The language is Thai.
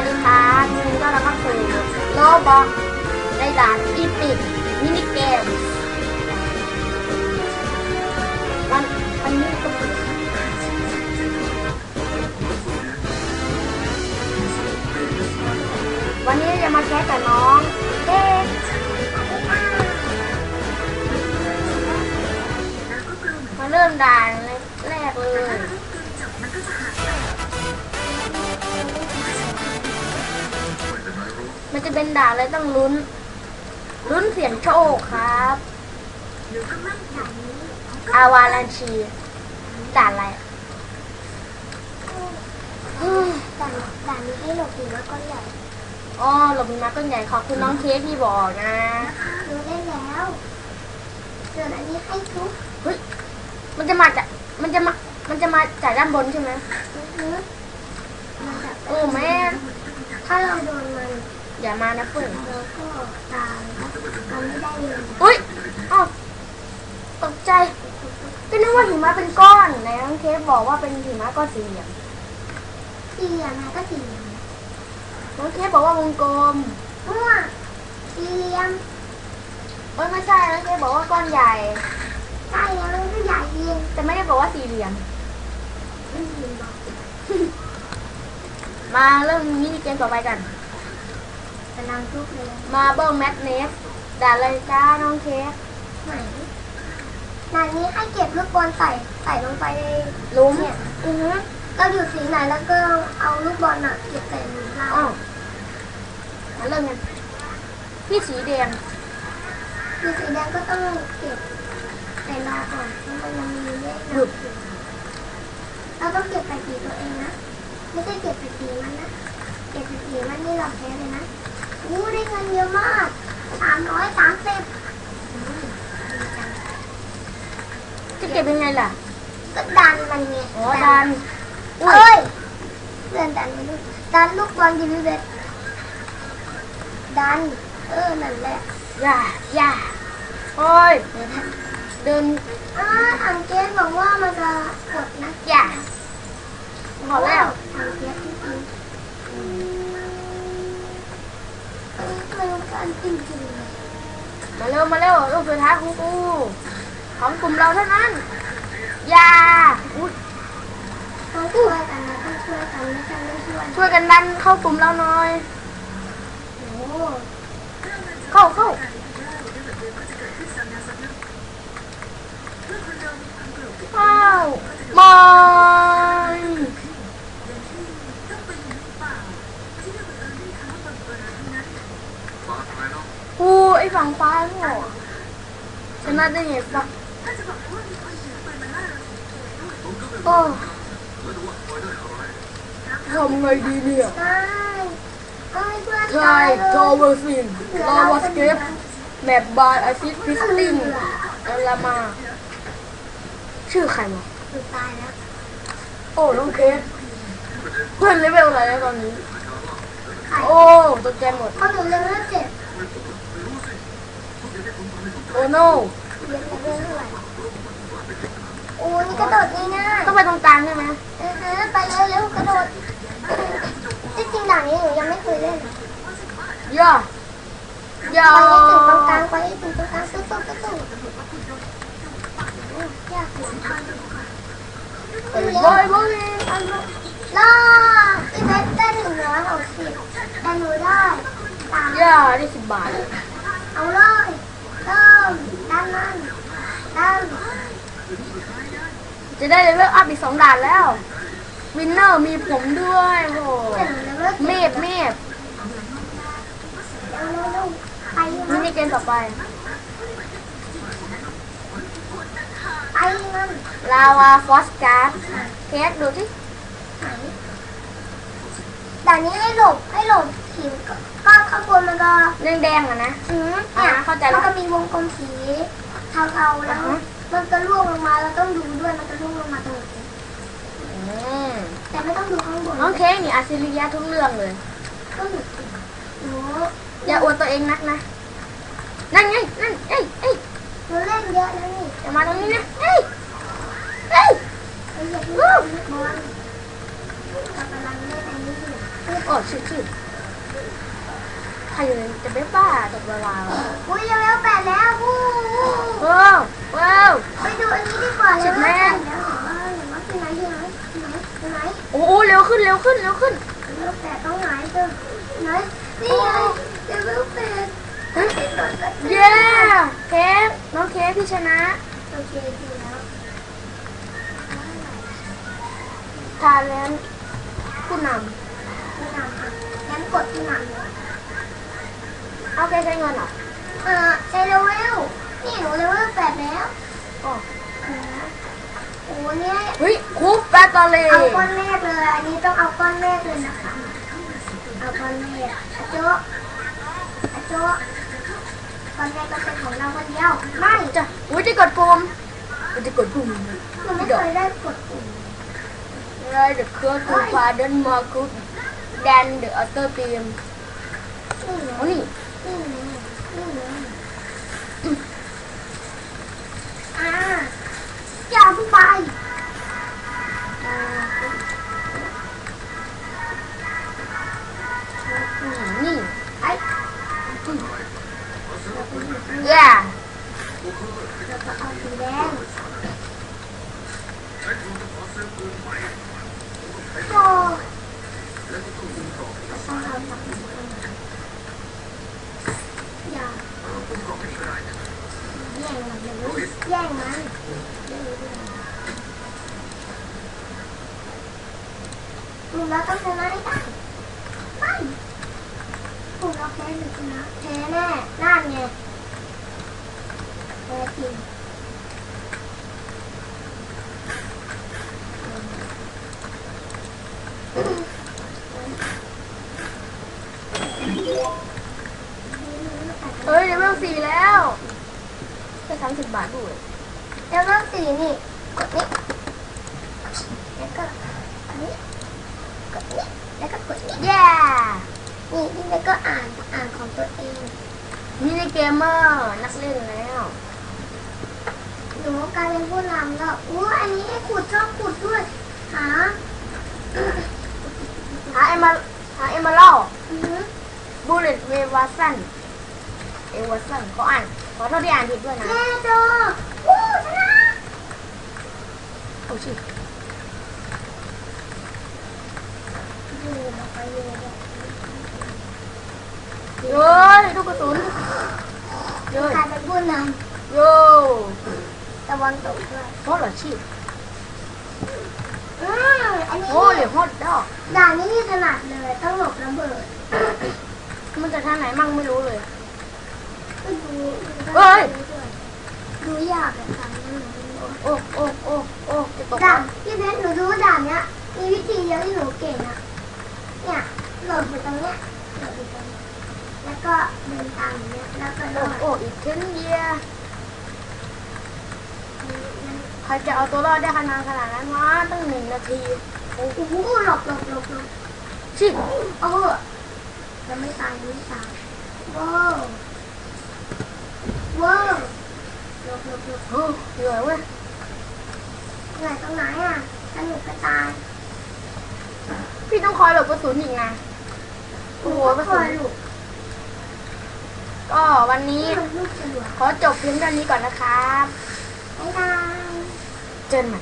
วัสดีครับยินดีต้อนรับเข้าสู่โลบอกในด่านอีพิกมินิเกมวันวันนี้ก็วันนี้จะมาแคสกับน้องเด็กมาเริ่มด่านแรกเลย มันจะเป็นด่านเลยต้องลุ้น ลุ้นเสียงโชคครับอาวาลันชีด่านอะไรอะอืมด่านด่านนี้ให้หลบหรือว่าก้อนใหญ่อ๋อหลบมีมาก้นใหญ่ขอบคุณน้องเค้กที่บอกนะรู้ได้แล้วส่วนอันนี้ให้ทุบเฮ้ยมันจะมาจากมันจะมามันจะมาจากด้านบนใช่ไหมลึกมาจากโอ้แม่ถ้าเราโดนมัน อย่ามานะเพื่อนเราก็ตายมันไม่ได้เลยอุ้ยอ้าวตกใจก็นึกว่าหิมะเป็นก้อนไหนน้องเค้กบอกว่าเป็นหิมะก้อนสี่เหลี่ยมสี่เหลี่ยมนะก็สี่เหลี่ยมน้องเค้กบอกว่าวงกลมมั่วสี่เหลี่ยมเอ้ยไม่ใช่น้องเค้กบอกว่าก้อนใหญ่ใช่แล้วมันก็ใหญ่เองแต่ไม่ได้บอกว่าสี่เหลี่ยมไม่ยินบอกมาเริ่มมินิเกมต่อไปกัน กำลังทุบเลยมาเบิลแมทเนสด่านเลยจ้าน้องเค้กไหนด่านนี้ให้เก็บลูกบอลใส่ใส่ลงไปในลุ้มเนี่ยอือฮึเราอยู่สีไหนแล้วก็เอาลูกบอลอะเก็บใส่หลุมเราอ๋อมาเริ่มกันพี่สีแดงคือสีแดงก็ต้องเก็บใส่รอก่อนเพราะมันยังมีเลขหยุดเราต้องเก็บใส่สีตัวเองนะ ไม่ใช่เก็บใส่สีมันนะ เก็บใส่สีมันนี่เราแพ้เลยนะ อู้ได้เงินเยอะมากสามร้อยสามสิบจะเก็บยังไงล่ะ ก็ดันมันไงอ๋อดันอุ้เอ้ยยเดินดันไปลูกดันลูกบอลดีพี่เบสดัน เออ นั่นแหละ อย่า อย่าโอ้ย เดินอ่าถังเกสบอกว่ามันจะกดนะอย่าพอแล้วถังเกสที่จริงเออ มาเร็วมาเร็วลูกสุดท้ายของกูของกลุ่มเราเท่านั้นอย่าอุ๊ยต้องช่วยกันนะต้องช่วยกันไม่ใช่ไม่ช่วยช่วยกันดันเข้ากลุ่มเราหน่อยโอ้เข้าเข้าเข้ามอยกูไอ้ ฝั่งฟ้าโง่ชนะได้ไงฟักโอ้ทำไงดีเนี่ย ใช่ก็ให้เพื่อนทเวอร์ซินลาวาสเก็ปแมปบายอาซิดพิสลิงอลามา ชื่อใครวะคือตายแล้ว โอ้น้องเคสเพื่อนเลเวลอะไรแล้วตอนนี้ โอ้ตกใจหมดเขาหนูเลเวลเจ็ด โอ้โนเรียนเลเวลเท่าไหร่โอ้นี่กระโดดง่ายต้องไปตรงกลางใช่ไหมๆเออฮะไปเร็วๆกระโดดที่จริงด่านนี้หนูยังไม่เคยเล่นย่าย่าไปให้ถึงตรงกลางไปให้ถึงตรงกลางตุ๊บตุ๊บตุ๊บตุ๊บโอ้ยากอยู่บอยบอยล่าอีเวสได้หนึ่งร้อยหกสิบแต่หนูได้สาม ย่าได้สิบบาท เอาเลยเริ่มด้านนั้นด้าน จะได้เลเวลอัพอีกสองด่านแล้ว วินเนอร์มีผมด้วยโอ้เสร็จเลเวลเมเจ็ดฟเมฟเร็วๆไปมิมันนิเกมต่อไปไปมันลาวาฟอสการ์ดเคสดูที่ไหนด่านนี้ให้หลบให้หลบหินก็ก็ข้างบนมันก็แดงๆอะนะอืมอ่าเนี่ยเข้าใจแล้วมันก็มีวงกลมสีเทาๆแล้วอ่าฮะ มันจะล่วงลงมาเราต้องดูด้วยมันจะล่วงลงมาตรงไหนอืมแต่ไม่ต้องดูข้างบนน้องเค้กนี่อาซิลิยะทุกเรื่องเลยก็หยุดหนูอย่าอวดตัวเองนักนะ นั่นไงนั่นเอ้ยเอ้ยหนูเล่นเยอะนะนี่อย่ามาตรงนี้นะเอ้ยเอ้ยเราอยากเล่นบอลเรากำลังเล่นอันนี้อยู่โอ้ชิบชิบใครอยู่ในจะไม่บ้าตกเวลาอุ้ยเลเวลแปดแล้ววู้ วู้ว้าวว้าว ไปดูอันนี้ดีกว่าเลชิเวบลแม่แปดแล้วเห็นว่าเห็นว่าที่ไหนที่ไหนที่ไหนที่ไหนโอ้โหเร็วขึ้นเร็วขึ้นเร็วขึ้นเลเวลแปดต้องไหนเจอไหนนี่ไงเลเวลแปดเฮ้ยเย้เค้กน้องเค้กพี่ชนะโอเคดีแล้วทาเลนผู้นผู้นำอะงั้นกดผู้นำเลยำเอาแกใช้เงินเหรอเออใช้เลเวล นี่หนูเลเวลแปดแล้วอ๋อเออโอ้เนี่ยเฮ้ยคูปแบตเตอรี่เอาก้อนแรกเลย อันนี้ต้องเอาก้อนแรกเลยนะคะ เอาก้อนแรกอะโจ๊ะอะโจ๊ะก้อนแรกก็เป็นของเราคนเดียว ไม่จะอุ้ยจะกดปุ่มมันจะกดปุ่มหนูไม่เคยได้กดปุ่มไรเดอะเครื่องคูฟาเดนมาคุดแดนเดอะอัลเตอร์ทีมนี่ไงโอ้นี่ นี่ไงนี่ไง อ่าอย่าเพิ่งไป มันเลยแย่งมันกลุ่มเราต้องชนะให้ได้ไม่กลุ่มเราแพ้หรือชนะแพ้แน่นั่นไงแพ้จริง เฮ้ยเลเวลสี่แล้วแค่สามสิบบาทด้วย แล้วก็สีนี่กดนี่แล้วก็อันนี้กดนี่แล้วก็กดนี่เย้นี่นี่แล้วก็อ่านอ่านของตัวเองมินิเกมเมอร์นักเล่นแล้วหนูกลายเป็นผู้นำแล้วอู้อันนี้ให้ขุดชอบขุดด้วยหาหาเอมาหาเอมาเล่าอือหือบูเลตเววาสัน เอวาสันเขาอ่านขอโทษที่อ่านผิดด้วยนะแม่โจอู้ชนะโอ้ชิดูมาไปเลยเนี่ยเย้ยลูกกระสุนเย้ยกลายเป็นผู้นโย่ตะวันตกด้วยโคตรเหรอชีอืมอันนี้โอ้ยโคตรดอกด่านนี้นี่ถนัดเลยต้องหลบระเบิดมันจะท่าไหนมั่งไม่รู้เลย เฮ้ย ดูยากเลยค่ะนี่หนูไม่รู้โอ้โอ้โอ้โอ้จะตกด่านะนพี่เพชรหนูรู้ว่าด่านเนี้ย มีวิธีเดียวที่หนูเก่งอะเนี่ยหลบอยู่ตรงเนี้ยหลบอยู่ตรงเนี้ยแล้วก็เดินตามอย่างเนี้ย แล้วก็รโอ้อดโอ้อีกเทนเยียใครจะเอาตัวรอดได้ขนาดขนาดนั้นวะตั้งหนึ่งนาที โอ้โหหลบหลบหลบหลบชิโอ้โหยังไม่ตายยังไม่ตายว้า ว้าวหลบหลบหลบโอ้เหนื่อยเว้ยเหนตรงไหนอะสนุกกระตาย พี่ต้องคอยหลบกระสุนอีกนะโอ้โหกระสุนก็วันนี้ขอจบเพียงเท่านี้ก่อนนะครับบ๊ายบายเจอกันใหม่